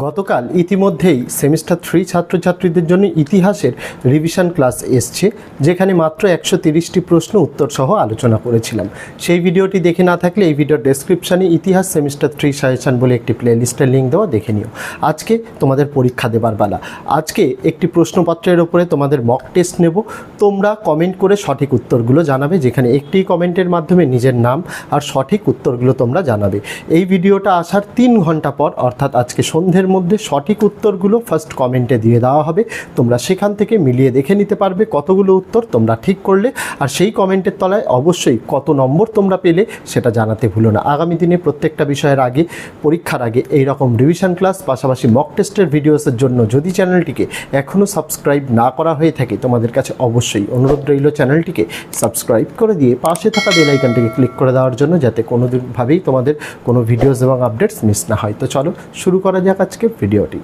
গতকাল ইতিমধ্যেই semester three ছাত্রছাত্রীদের জন্য ইতিহাসের রিভিশন ক্লাস এসছে, যেখানে মাত্র একশো তিরিশটি প্রশ্ন উত্তর সহ আলোচনা করেছিলাম। সেই ভিডিওটি দেখে না থাকলে এই ভিডিওর ডেসক্রিপশানে ইতিহাস সেমিস্টার থ্রি সাজেশন বলে একটি প্লেলিস্টের লিঙ্ক দেওয়া দেখে নিও। আজকে তোমাদের পরীক্ষা দেবার বেলা আজকে একটি প্রশ্নপত্রের ওপরে তোমাদের মক টেস্ট নেব। তোমরা কমেন্ট করে সঠিক উত্তরগুলো জানাবে, যেখানে একটি কমেন্টের মাধ্যমে নিজের নাম আর সঠিক উত্তরগুলো তোমরা জানাবে। এই ভিডিওটা আসার তিন ঘণ্টা পর, অর্থাৎ আজকে সন্ধ্যের মধ্যে সঠিক উত্তরগুলো ফার্স্ট কমেন্টে দিয়ে দেওয়া হবে। তোমরা সেখান থেকে মিলিয়ে দেখে নিতে পারবে কতগুলো উত্তর তোমরা ঠিক করলে। আর সেই কমেন্টের তলায় অবশ্যই কত নম্বর তোমরা পেলে সেটা জানাতে ভুলো না। আগামী দিনে প্রত্যেকটা বিষয়ের আগে, পরীক্ষার আগে এই রকম রিভিশন ক্লাস পাশাপাশি মক টেস্টের ভিডিওসের জন্য যদি চ্যানেলটিকে এখনও সাবস্ক্রাইব না করা হয়ে থাকে, তোমাদের কাছে অবশ্যই অনুরোধ রইল চ্যানেলটিকে সাবস্ক্রাইব করে দিয়ে পাশে থাকা বেল আইকনটিকে ক্লিক করে দেওয়ার জন্য, যাতে কোনোভাবেই তোমাদের কোনো ভিডিওস এবং আপডেটস মিস না হয়। তো চলো, শুরু করা যাক আজকে ভিডিওটি।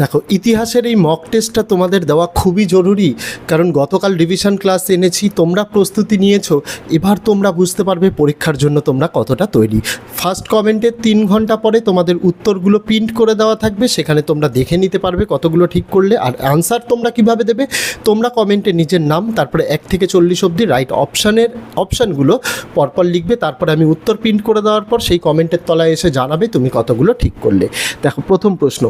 দেখো, ইতিহাসের এই মক টেস্টটা তোমাদের দেওয়া খুবই জরুরি, কারণ গতকাল ডিভিশন ক্লাস এনেছি, তোমরা প্রস্তুতি নিয়েছো, এবার তোমরা বুঝতে পারবে পরীক্ষার জন্য তোমরা কতটা তৈরি। ফার্স্ট কমেন্টের তিন ঘণ্টা পরে তোমাদের উত্তরগুলো প্রিন্ট করে দেওয়া থাকবে, সেখানে তোমরা দেখে নিতে পারবে কতগুলো ঠিক করলে, আর অ্যান্সার তোমরা কীভাবে দেবে, তোমরা কমেন্টে নিজের নাম, তারপরে এক থেকে চল্লিশ অবধি রাইট অপশানের অপশানগুলো পরপর লিখবে, তারপরে আমি উত্তর প্রিন্ট করে দেওয়ার পর সেই কমেন্টের তলায় এসে জানাবে তুমি কতগুলো ঠিক করলে। দেখো, প্রথম প্রশ্ন,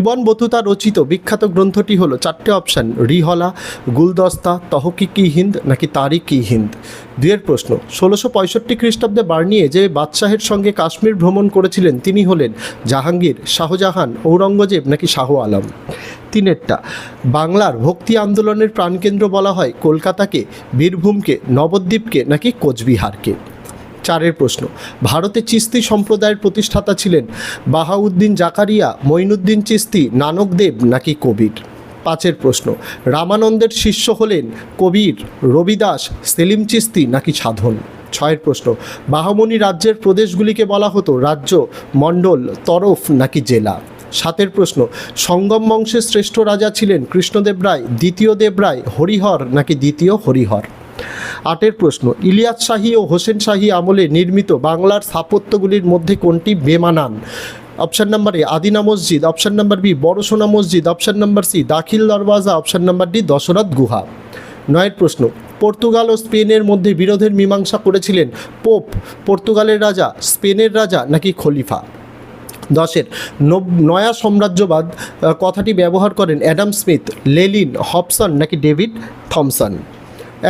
ইবন বতুতা রচিত বিখ্যাত গ্রন্থটি হলো চারটে অপশান, রিহলা, গুলদস্তা, তহকিকি হিন্দ নাকি তারিকি হিন্দ? দুয়ের প্রশ্ন, ষোলোশো পঁয়ষট্টি খ্রিস্টাব্দে বার্নিয়ে যে বাদশাহের সঙ্গে কাশ্মীর ভ্রমণ করেছিলেন, তিনি হলেন জাহাঙ্গীর, শাহজাহান, ঔরঙ্গজেব নাকি শাহ আলম? তিনেরটা, বাংলার ভক্তি আন্দোলনের প্রাণকেন্দ্র বলা হয় কলকাতাকে, বীরভূমকে, নবদ্বীপকে নাকি কোচবিহারকে? চারের প্রশ্ন। ভারতে চিস্তি সম্প্রদায়ের প্রতিষ্ঠাতা ছিলেন বাহাউদ্দিন জাকারিয়া, মঈনুদ্দিন চিস্তি নানকদেব নাকি কবির? পাঁচের প্রশ্ন, রামানন্দের শিষ্য হলেন কবির, রবিদাস, সেলিম চিস্তি নাকি সাধন? ছয়ের প্রশ্ন, বাহামণি রাজ্যের প্রদেশগুলিকে বলা হতো রাজ্য, মণ্ডল, তরফ নাকি জেলা? সাতের প্রশ্ন, সঙ্গম বংশের শ্রেষ্ঠ রাজা ছিলেন কৃষ্ণদেব রায়, দ্বিতীয় দেব রায় হরিহর নাকি দ্বিতীয় হরিহর? আটের প্রশ্ন, ইলিয়াস শাহী ও হোসেন শাহী আমলে নির্মিত বাংলার স্থাপত্যগুলির মধ্যে কোনটি বেমানান? অপশান নাম্বার এ, আদিনা মসজিদ, অপশান নাম্বার বি, বড়সোনা মসজিদ, অপশান নাম্বার সি, দাখিল দরওয়াজা, অপশান নাম্বার ডি, দশরথ গুহা। নয়ের প্রশ্ন, পর্তুগাল ও স্পেনের মধ্যে বিরোধের মীমাংসা করেছিলেন পোপ, পর্তুগালের রাজা, স্পেনের রাজা নাকি খলিফা? দশের নয়া সাম্রাজ্যবাদ কথাটি ব্যবহার করেন অ্যাডাম স্মিথ, লেলিন, হবসন নাকি ডেভিড থমসন?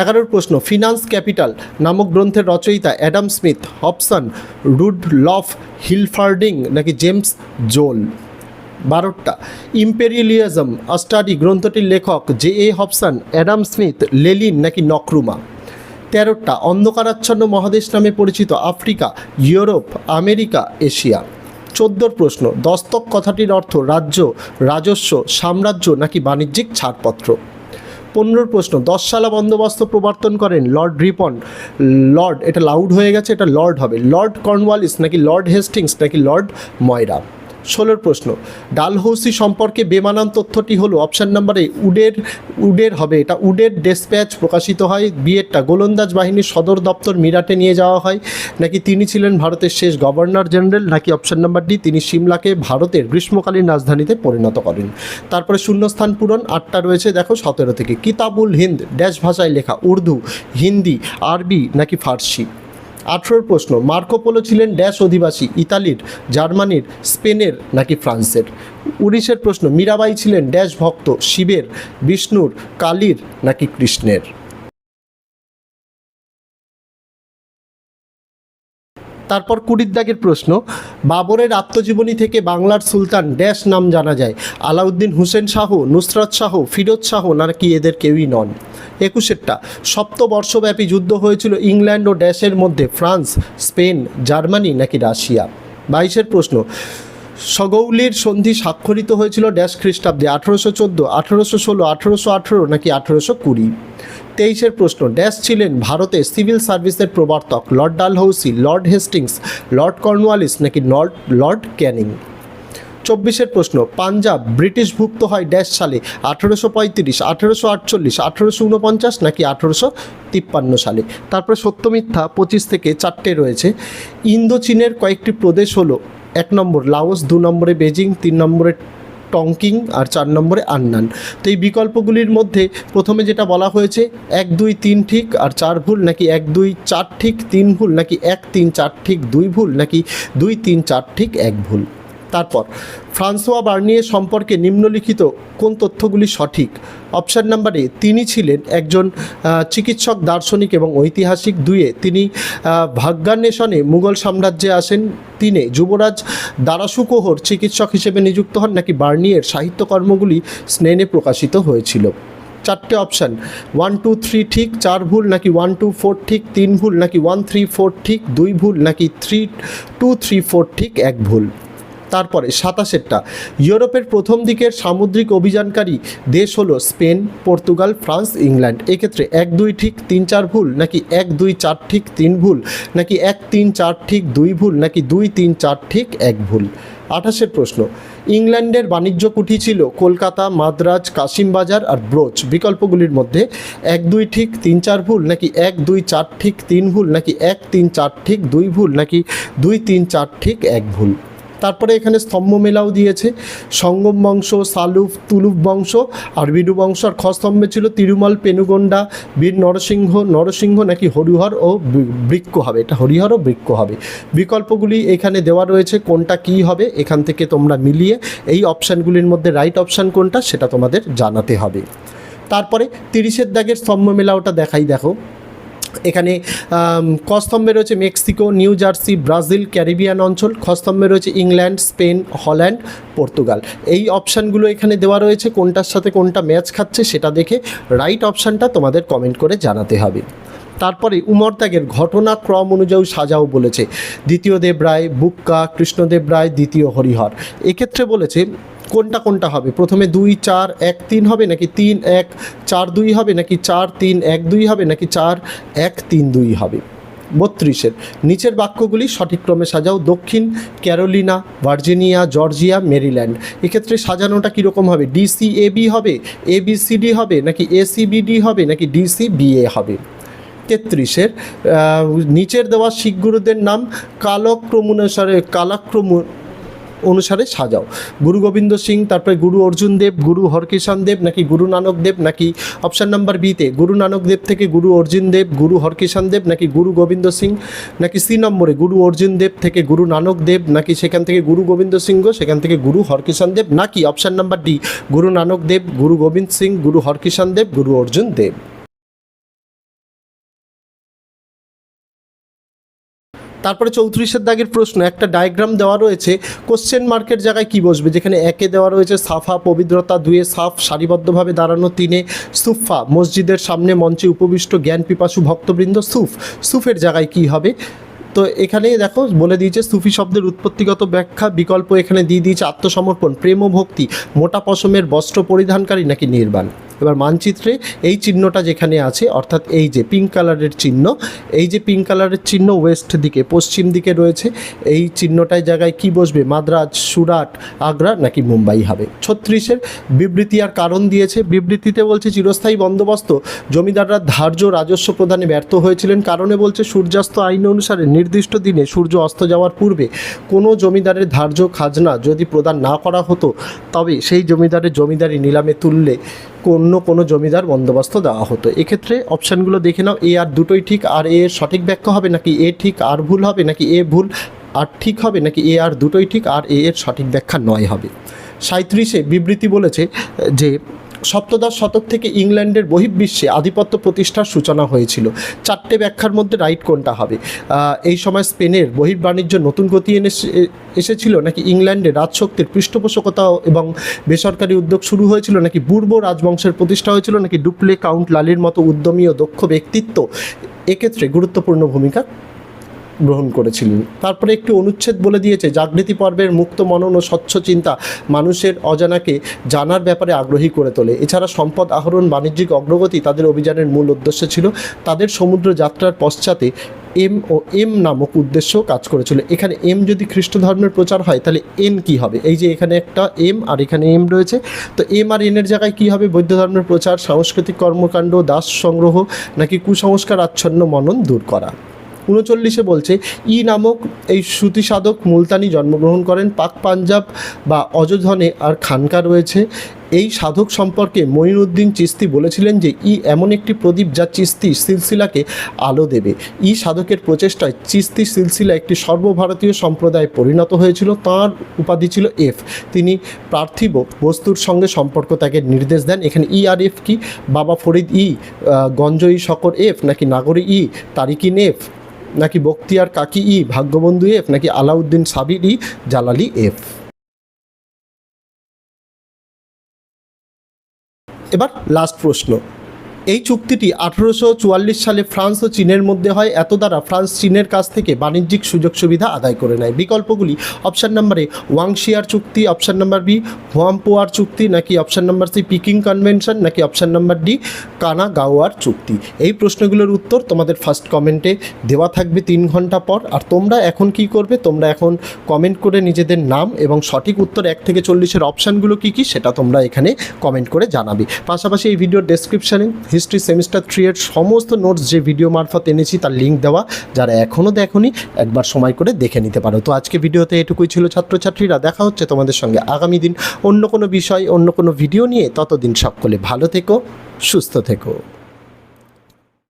এগারোর প্রশ্ন ফিনান্স ক্যাপিটাল নামক গ্রন্থের রচয়িতা Adam Smith Hobson Rudolf Hilferding নাকি জেমস জোল? বারোটা ইম্পেরিয়ালিজম স্টাডি গ্রন্থটির লেখক J A Hobson, Adam Smith, Lenin নাকি নকরুমা? তেরোটা অন্ধকারাচ্ছন্ন মহাদেশ নামে পরিচিত আফ্রিকা, ইউরোপ, আমেরিকা, এশিয়া? চোদ্দোর প্রশ্ন, দস্তক কথাটির অর্থ রাজ্য, রাজস্ব, সাম্রাজ্য নাকি বাণিজ্যিক ছাড়পত্র? পনেরোর প্রশ্ন, দশ সালা বন্দোবস্ত প্রবর্তন করেন লর্ড রিপন। লর্ড, এটা লাউড হয়ে গেছে, এটা লর্ড হবে। লর্ড কর্নওয়ালিস নাকি লর্ড হেস্টিংস নাকি লর্ড ময়রা? ষোলোর প্রশ্ন, ডালহৌসি সম্পর্কে বেমানান তথ্যটি হলো অপশান নাম্বার উডের উডের হবে। এটা উডের ডেসপ্যাচ প্রকাশিত হয়, বিয়েরটা গোলন্দাজ বাহিনীর সদর দপ্তর মিরাটে নিয়ে যাওয়া হয়। নাকি তিনি ছিলেন ভারতের শেষ গভর্নর জেনারেল নাকি অপশান নাম্বার ডি তিনি সিমলাকে ভারতের গ্রীষ্মকালীন রাজধানীতে পরিণত করেন। তারপরে শূন্যস্থান পূরণ, আটটা রয়েছে, দেখো সতেরো থেকে। কিতাবুল হিন্দ ড্যাশ ভাষায় লেখা উর্দু, হিন্দি, আরবি, নাকি ফার্সি? আঠেরোর প্রশ্ন মার্কোপোলো ছিলেন ড্যাশ অধিবাসী, ইতালির, জার্মানির, স্পেনের নাকি ফ্রান্সের? উনিশের প্রশ্ন, মীরাবাই ছিলেন ড্যাশ ভক্ত, শিবের, বিষ্ণুর, কালীর নাকি কৃষ্ণের? তারপর কুড়ির দাগের প্রশ্ন, বাবরের আত্মজীবনী থেকে বাংলার সুলতান ড্যাশ নাম জানা যায়, আলাউদ্দিন হুসেন শাহ, নুসরাত শাহ, ফিরোজ শাহ নাকি এদের কেউই নন? একুশেরটা। সপ্তবর্ষব্যাপী যুদ্ধ হয়েছিল ইংল্যান্ড ও ড্যাশের মধ্যে, ফ্রান্স, স্পেন, জার্মানি নাকি রাশিয়া? বাইশের প্রশ্ন, সগৌলির সন্ধি স্বাক্ষরিত হয়েছিল ড্যাশ খ্রিস্টাব্দে আঠেরোশো চোদ্দ, আঠেরোশো ষোলো, আঠেরোশো আঠেরো নাকি আঠেরোশো কুড়ি? তেইশের প্রশ্ন, ড্যাশ ছিলেন ভারতে সিভিল সার্ভিসের প্রবর্তক Lord Dalhousie, Lord Hastings, Lord Cornwallis নাকি লর্ড লর্ড ক্যানিং? চব্বিশের প্রশ্ন, পাঞ্জাব ব্রিটিশভুক্ত হয় ড্যাশ সালে আঠেরোশো পঁয়ত্রিশ, আঠেরোশো আটচল্লিশ, আঠেরোশো উনপঞ্চাশ নাকি আঠেরোশো তিপ্পান্ন সালে? তারপরে সত্য মিথ্যা পঁচিশ থেকে চারটে রয়েছে। ইন্দো চীনের কয়েকটি প্রদেশ হলো এক নম্বর লাওস, দু নম্বরে বেজিং, তিন নম্বরে টংকিং আর চার নম্বরে আন্নান। তো এই বিকল্পগুলির মধ্যে প্রথমে যেটা বলা হয়েছে, এক, দুই, তিন ঠিক আর চার ভুল নাকি এক, দুই, চার ঠিক, তিন ভুল নাকি এক, তিন, চার ঠিক, দুই ভুল নাকি দুই, তিন, চার ঠিক, এক ভুল। তারপর, ফ্রান্সোয়া বার্নিয়ে সম্পর্কে নিম্নলিখিত কোন তথ্যগুলি সঠিক? অপশান নাম্বার তিনি ছিলেন একজন চিকিৎসক, দার্শনিক এবং ঐতিহাসিক। দুয়ে তিনি ভাগ্যান্বেষণে মুঘল সাম্রাজ্যে আসেন। তিনে যুবরাজ দারাসুকোহর চিকিৎসক হিসেবে নিযুক্ত হন, নাকি বার্নিয়ের সাহিত্যকর্মগুলি স্নেনে প্রকাশিত হয়েছিল। চারটে অপশান, ওয়ান, টু, থ্রি ঠিক, চার ভুল, নাকি ওয়ান, টু, ফোর ঠিক, তিন ভুল, নাকি ওয়ান, থ্রি, ফোর ঠিক, দুই ভুল, নাকি থ্রি, টু, থ্রি, ফোর ঠিক, এক ভুল। তারপরে সাতাশেরটা। ইউরোপের প্রথম দিকের সামুদ্রিক অভিযানকারী দেশ হলো স্পেন, পর্তুগাল, ফ্রান্স, ইংল্যান্ড। এক্ষেত্রে এক দুই ঠিক তিন চার ভুল, নাকি এক দুই চার ঠিক তিন ভুল, নাকি এক তিন চার ঠিক দুই ভুল, নাকি দুই তিন চার ঠিক এক ভুল? আঠাশের প্রশ্ন, ইংল্যান্ডের বাণিজ্য কুঠি ছিল কলকাতা, মাদ্রাজ, কাশিমবাজার আর ব্রোচ। বিকল্পগুলির মধ্যে এক দুই ঠিক তিন চার ভুল, নাকি এক দুই চার ঠিক তিন ভুল, নাকি এক তিন চার ঠিক দুই ভুল, নাকি দুই তিন চার ঠিক এক ভুল? তারপরে এখানে স্তম্ভ মেলাও দিয়েছে। সঙ্গম বংশ, সালুফ, তুলুফ বংশ, আর বিডু বংশ, আর খ স্তম্ভে ছিল তিরুমল, পেনুগন্ডা, বীর নরসিংহ নরসিংহ নাকি হরিহর ও বৃক্ষ হবে। এটা হরিহর ও বৃক্ষ হবে। বিকল্পগুলি এখানে দেওয়া রয়েছে, কোনটা কি হবে, এখান থেকে তোমরা মিলিয়ে এই অপশানগুলির মধ্যে রাইট অপশান কোনটা, সেটা তোমাদের জানাতে হবে। তারপরে তিরিশের দাগের স্তম্ভ মেলা ওটা দেখাই দেখো। এখানে আম, ক স্তম্ভে রয়েছে Mexico New Jersey Brazil Caribbean অঞ্চল খ স্তম্ভে রয়েছে ইংল্যান্ড স্পেন হল্যান্ড পর্তুগাল। এই অপশানগুলো এখানে দেওয়া রয়েছে কোনটার সাথে কোনটা ম্যাচ খাচ্ছে সেটা দেখে রাইট অপশানটা তোমাদের কমেন্ট করে জানাতে হবে। তারপরে উমরত্যাগের ঘটনাক্রম অনুযায়ী সাজাও বলেছে দ্বিতীয় দেব রায় বুক্কা কৃষ্ণদেব রায় দ্বিতীয় হরিহর। এক্ষেত্রে বলেছে কোনটা কোনটা হবে? প্রথমে দুই, চার, এক, তিন হবে নাকি তিন, এক, চার, দুই হবে নাকি চার, তিন, এক, দুই হবে নাকি চার, এক, তিন, দুই হবে? বত্রিশের। নিচের বাক্যগুলি সঠিক ক্রমে সাজাও। দক্ষিণ, ক্যারোলিনা, ভার্জিনিয়া, জর্জিয়া, মেরিল্যান্ড। এক্ষেত্রে সাজানোটা কীরকম হবে? ডিসি এ, বি হবে? এ, বি, সি, ডি হবে? নাকি এসিবিডি হবে? নাকি ডিসি বি, এ হবে? তেত্রিশের নিচের দেওয়া শিখ গুরুদের নাম কালক্রম অনুসারে কালাক্রম অনুসারে সাজাও। গুরু গোবিন্দ সিং, তারপরে গুরু অর্জুন দেব, গুরু হরকিষান দেব, নাকি গুরু নানক দেব, নাকি অপশান নাম্বার বিতে গুরু নানক দেব থেকে গুরু অর্জুন দেব, গুরু হরকিষান দেব, নাকি গুরু গোবিন্দ সিং, নাকি সি নম্বরে গুরু অর্জুন দেব থেকে গুরু নানক দেব, নাকি সেখান থেকে গুরু গোবিন্দ সিংহ, সেখান থেকে গুরু হরকিষান দেব, নাকি option number D Guru Nanak Dev, Guru Gobind Singh, গুরু হরকিষান দেব, গুরু অর্জুন দেব। তারপরে চৌত্রিশের দাগের প্রশ্ন, একটা ডায়াগ্রাম দেওয়া রয়েছে কোশ্চেন মার্কের জায়গায় কি বসবে? যেখানে একে দেওয়া রয়েছে সাফা, পবিত্রতা, দুয়ে সাফ, সারিবদ্ধভাবে দাঁড়ানো, তিনে সুফা, মসজিদের সামনে মঞ্চে উপবিষ্ট, জ্ঞান পিপাসু ভক্তবৃন্দ, সুফ। সুফের জায়গায় কি হবে? তো এখানে দেখো, বলে দিয়েছে, সুফি শব্দের উৎপত্তিগত ব্যাখ্যা, বিকল্প এখানে দিয়ে দিয়েছে আত্মসমর্পণ, প্রেম ও ভক্তি, মোটা পশমের বস্ত্র পরিধানকারী নাকি নির্বাণ। এবার মানচিত্রে এই চিহ্নটা যেখানে আছে, অর্থাৎ এই যে পিঙ্ক কালারের চিহ্ন, এই যে পিঙ্ক কালারের চিহ্ন ওয়েস্ট দিকে, পশ্চিম দিকে রয়েছে, এই চিহ্নটায় জায়গায় কি বসবে? মাদ্রাজ, সুরাট, আগ্রা নাকি মুম্বাই হবে? ছত্রিশের বিবৃতি আর কারণ দিয়েছে, বিবৃতিতে বলছে চিরস্থায়ী বন্দোবস্ত, জমিদাররা ধার্য রাজস্ব প্রদানে ব্যর্থ হয়েছিলেন, কারণে বলছে সূর্যাস্ত আইন অনুসারে নির্দিষ্ট দিনে সূর্য অস্ত যাওয়ার পূর্বে কোনো জমিদারের ধার্য খাজনা যদি প্রদান না করা হতো, তবে সেই জমিদারের জমিদারি নিলামে তুললে অন্য কোনো জমিদার বন্দোবস্ত দেওয়া হতো। এক্ষেত্রে অপশানগুলো দেখে নাও, এ আর দুটোই ঠিক, আর এ এর সঠিক ব্যাখ্যা হবে নাকি এ ঠিক, আর ভুল হবে নাকি এ ভুল, আর ঠিক হবে নাকি এ আর দুটোই ঠিক, আর এ এর সঠিক ব্যাখ্যা নয় হবে। সাঁত্রিশে বিবৃতি বলেছে যে সপ্তদশ শতক থেকে ইংল্যান্ডের বহির্বিশ্বে আধিপত্য প্রতিষ্ঠার সূচনা হয়েছিল। চারটে ব্যাখ্যার মধ্যে রাইট কোনটা হবে? এই সময় স্পেনের বহির্বাণিজ্য নতুন গতি এনে এসে- এসেছিল নাকি ইংল্যান্ডে রাজশক্তির পৃষ্ঠপোষকতা এবং বেসরকারি উদ্যোগ শুরু হয়েছিল নাকি পূর্ব রাজবংশের প্রতিষ্ঠা হয়েছিল নাকি ডুপ্লে কাউন্ট লালির মতো উদ্যমী ও দক্ষ ব্যক্তিত্ব এক্ষেত্রে গুরুত্বপূর্ণ ভূমিকা গ্রহণ করেছিলেন। তারপরে একটি অনুচ্ছেদ বলে দিয়েছে, জাগৃতি পর্বের মুক্ত মনন ও স্বচ্ছ চিন্তা মানুষের অজানাকে জানার ব্যাপারে আগ্রহী করে তোলে। এছাড়া সম্পদ আহরণ, বাণিজ্যিক অগ্রগতি তাদের অভিযানের মূল উদ্দেশ্য ছিল। তাদের সমুদ্র যাত্রার পশ্চাতে এম ও এম নামক উদ্দেশ্য কাজ করেছিল। এখানে এম যদি খ্রিস্ট ধর্মের প্রচার হয়, তাহলে এন কি হবে? এই যে এখানে একটা এম আর এখানে এম রয়েছে। তো এম আর এনের জায়গায় কি হবে? বৌদ্ধ ধর্মের প্রচার, সাংস্কৃতিক কর্মকাণ্ড, দাস সংগ্রহ, নাকি কুসংস্কার আচ্ছন্ন মনন দূর করা? উনচল্লিশে বলছে, ই নামক এই শ্রুতি সাধক মুলতানি জন্মগ্রহণ করেন। পাক পাঞ্জাব বা অযোধনে আর খানকা রয়েছে। এই সাধক সম্পর্কে মঈনুদ্দিন চিস্তি বলেছিলেন যে, ই এমন একটি প্রদীপ যা চিস্তি সিলসিলাকে আলো দেবে। ই সাধকের প্রচেষ্টায় চিস্তি সিলসিলা একটি সর্বভারতীয় সম্প্রদায়ে পরিণত হয়েছিল। তার উপাধি ছিল এফ। তিনি পার্থিব বস্তুর সঙ্গে সম্পর্ক তাকে নির্দেশ দেন। এখানে ই আর এফ কি? বাবা ফরিদ ই গঞ্জ ই শকর এফ নাকি নাগরী ই, তারিকিন এফ? নাকি বক্তিয়ার কাকি ই, ভাগ্যবন্ধু এফ, নাকি আলাউদ্দিন সাবির ই, জালালি এফ? এবার লাস্ট প্রশ্ন। এই চুক্তিটি আঠেরোশো সালে ফ্রান্স ও চীনের মধ্যে হয়। এত দ্বারা ফ্রান্স চীনের কাছ থেকে বাণিজ্যিক সুযোগ সুবিধা আদায় করে নেয়। বিকল্পগুলি অপশান নাম্বারে ওয়াংশিয়ার চুক্তি, অপশান নাম্বার বি, হোয়াম্পোয়ার চুক্তি, নাকি option number C, Peking convention, নাকি অপশান নাম্বার ডি কানা গাওয়ার চুক্তি। এই প্রশ্নগুলোর উত্তর তোমাদের ফার্স্ট কমেন্টে দেওয়া থাকবে তিন ঘণ্টা পর। আর তোমরা এখন কি করবে? তোমরা এখন কমেন্ট করে নিজেদের নাম এবং সঠিক উত্তর এক থেকে চল্লিশের অপশানগুলো কী কী সেটা তোমরা এখানে কমেন্ট করে জানাবে। পাশাপাশি এই ভিডিওর ডেসক্রিপশানে হিস্ট্রি সেমিস্টার থ্রি এর সমস্ত নোটস যে ভিডিও মারফত এনেছি, তার লিঙ্ক দেওয়া, যারা এখনও দেখোনি, একবার সময় করে দেখে নিতে পারো। তো আজকে ভিডিওতে এটুকুই ছিল ছাত্রছাত্রীরা। দেখা হচ্ছে তোমাদের সঙ্গে আগামী দিন অন্য কোনো বিষয়, অন্য কোনো ভিডিও নিয়ে। ততদিন সকলে ভালো থেকো, সুস্থ থেকো।